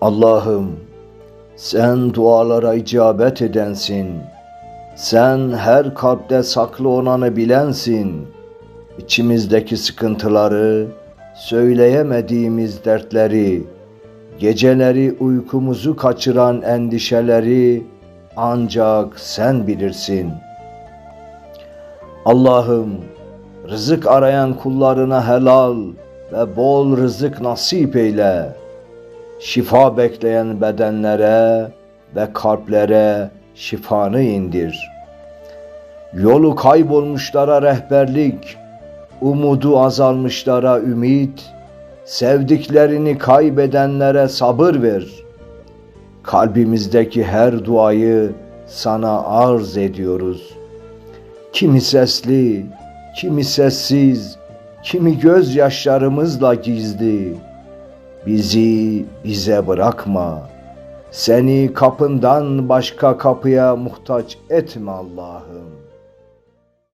Allah'ım sen dualara icabet edensin. Sen her kalpte saklı olanı bilensin. İçimizdeki sıkıntıları, söyleyemediğimiz dertleri, geceleri uykumuzu kaçıran endişeleri ancak sen bilirsin. Allah'ım rızık arayan kullarına helal ve bol rızık nasip eyle. Şifa bekleyen bedenlere ve kalplere şifanı indir. Yolu kaybolmuşlara rehberlik, umudu azalmışlara ümit, sevdiklerini kaybedenlere sabır ver. Kalbimizdeki her duayı sana arz ediyoruz. Kimi sesli, kimi sessiz, kimi gözyaşlarımızla gizli. Bizi bize bırakma. Seni kapından başka kapıya muhtaç etme Allah'ım.